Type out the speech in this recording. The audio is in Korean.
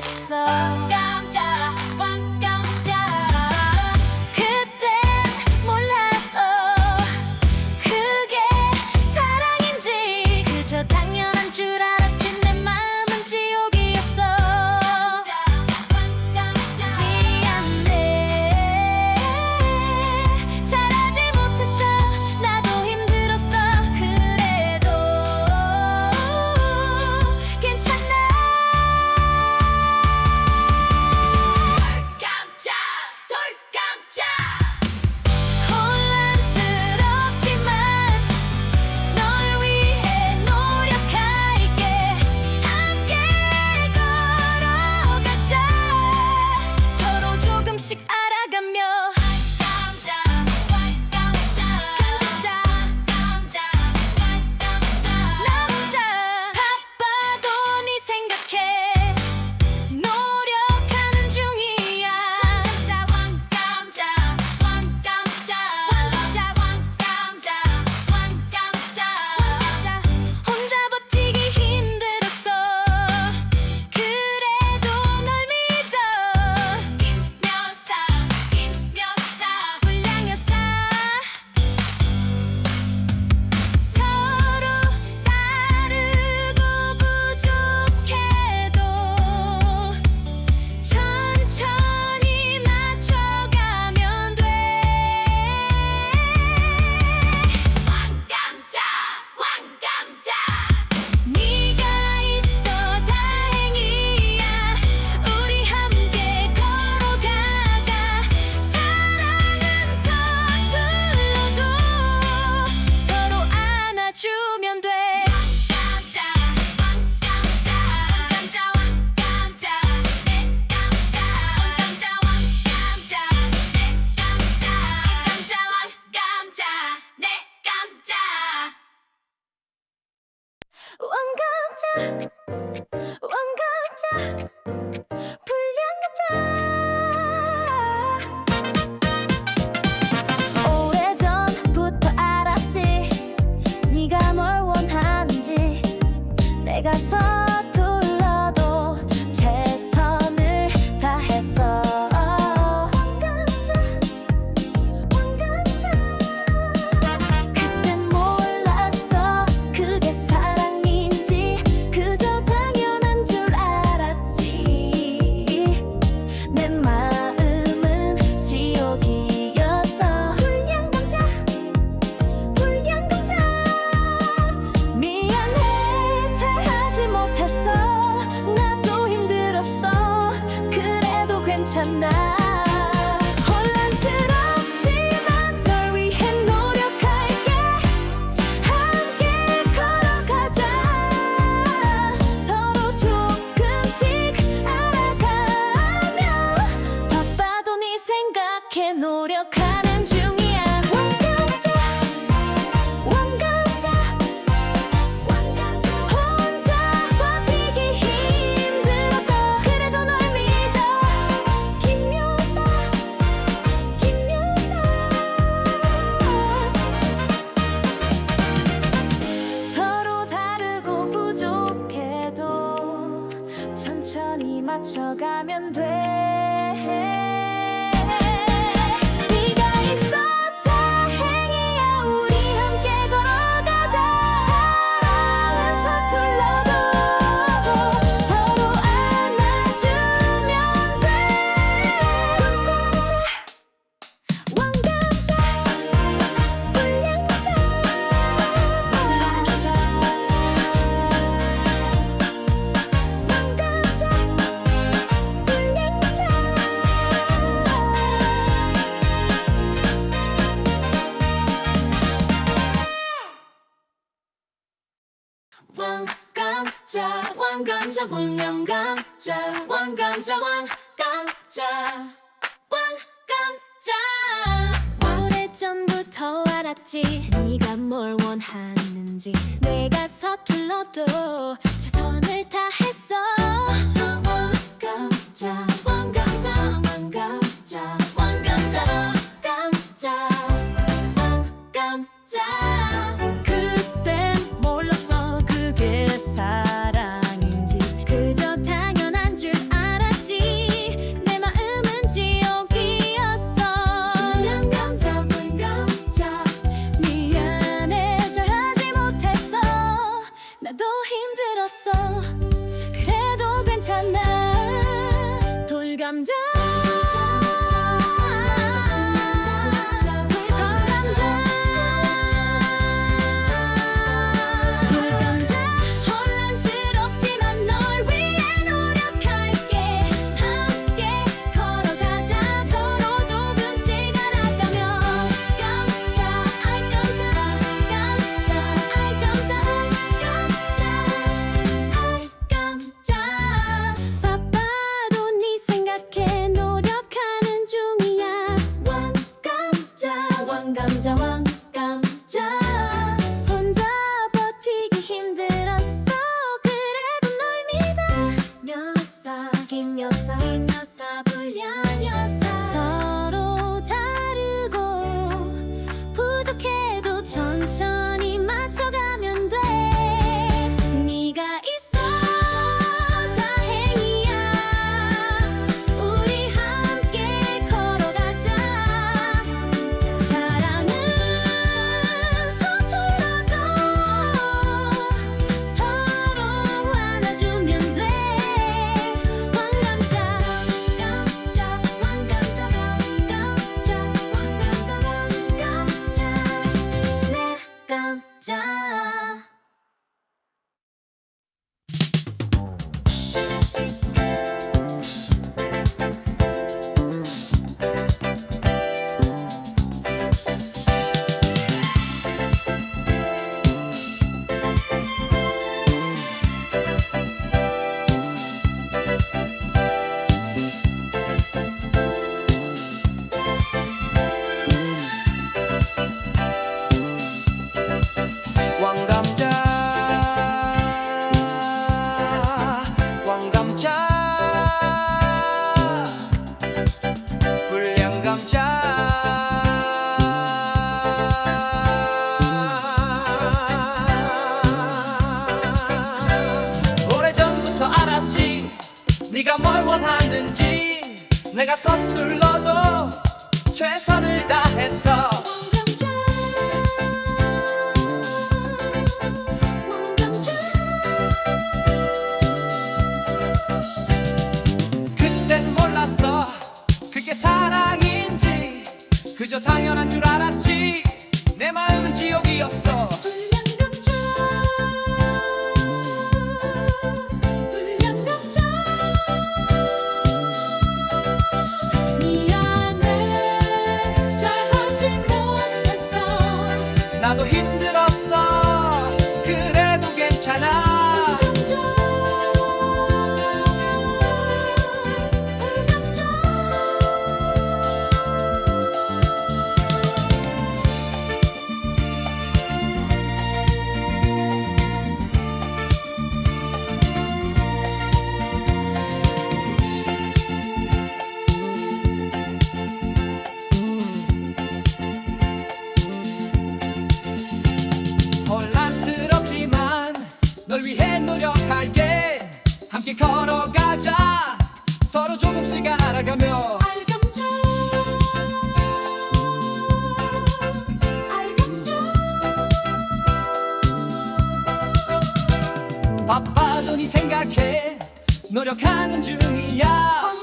myself 왕감자 불량자. 오래전부터 알았지. 네가 뭘 원하는지. 내가 서 운명자 운명감자 왕감자 왕감자 왕감자 오래전부터 알았지 네가 뭘 원하는지. 내가 서툴러도 최선을 다했어. 왕감자 내가 서툴러도 최선을 다했어 그땐 몰랐어. 그게 사랑인지. 그저 당연한 줄 알았지. 내 마음은 지옥이었어. cuidado, hit 생각해. 노력하는 중이야.